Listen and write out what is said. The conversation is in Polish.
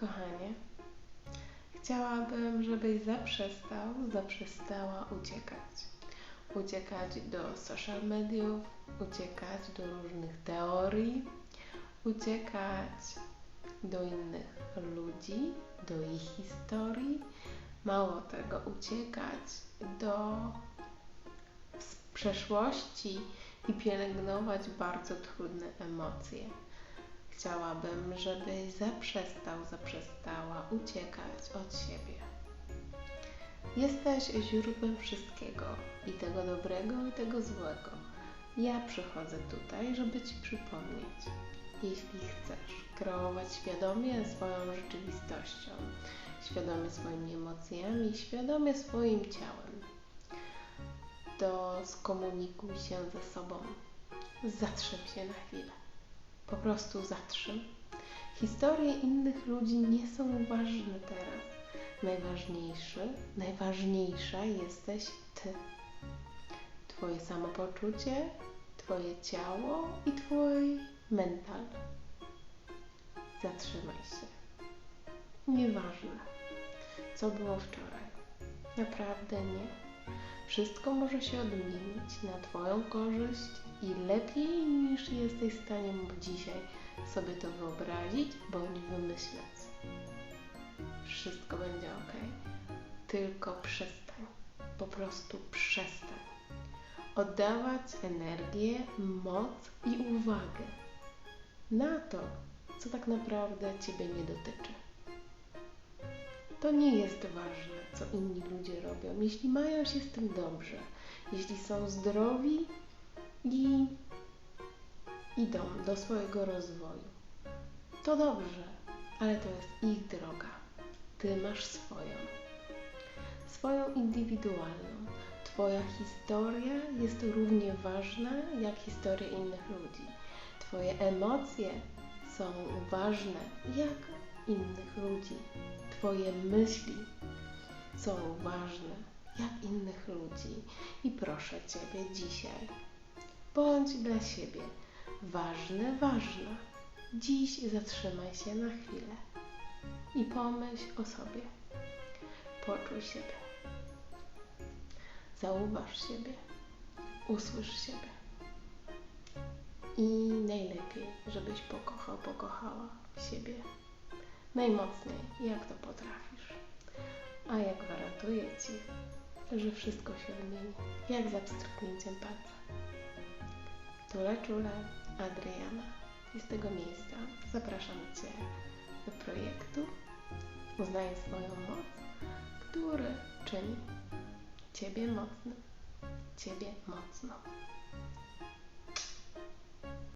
Kochanie, chciałabym, żebyś zaprzestał, zaprzestała uciekać. Uciekać do social mediów, uciekać do różnych teorii, uciekać do innych ludzi, do ich historii. Mało tego, uciekać do przeszłości i pielęgnować bardzo trudne emocje. Chciałabym, żebyś zaprzestał, zaprzestała uciekać od siebie. Jesteś źródłem wszystkiego i tego dobrego, i tego złego. Ja przychodzę tutaj, żeby Ci przypomnieć. Jeśli chcesz kreować świadomie swoją rzeczywistością, świadomie swoimi emocjami, świadomie swoim ciałem, to skomunikuj się ze sobą. Zatrzym się na chwilę. Po prostu zatrzym. Historie innych ludzi nie są ważne teraz. Najważniejszy, najważniejsza jesteś Ty. Twoje samopoczucie, Twoje ciało i Twój mental. Zatrzymaj się. Nieważne, co było wczoraj. Naprawdę nie. Wszystko może się odmienić na Twoją korzyść i lepiej niż jesteś w stanie dzisiaj sobie to wyobrazić bądź wymyśleć. Wszystko będzie ok. Tylko przestań. Po prostu przestań. Oddawać energię, moc i uwagę na to, co tak naprawdę Ciebie nie dotyczy. To nie jest ważne, co inni ludzie robią, jeśli mają się z tym dobrze, jeśli są zdrowi i idą do swojego rozwoju. To dobrze, ale to jest ich droga. Ty masz swoją. Swoją indywidualną. Twoja historia jest równie ważna jak historia innych ludzi. Twoje emocje są ważne jak innych ludzi. Twoje myśli są ważne jak innych ludzi. I proszę Ciebie dzisiaj, bądź dla siebie ważny, ważna. Dziś zatrzymaj się na chwilę i pomyśl o sobie. Poczuj siebie. Zauważ siebie. Usłysz siebie. I najlepiej, żebyś pokochał, pokochała siebie najmocniej, jak to potrafisz. A ja gwarantuję Ci, że wszystko się zmieni, jak za pstryknięciem palca. Tule, czule, Adriana. I z tego miejsca zapraszam Cię do projektu Uznaj swoją moc, który czyni Ciebie mocnym, Ciebie mocno.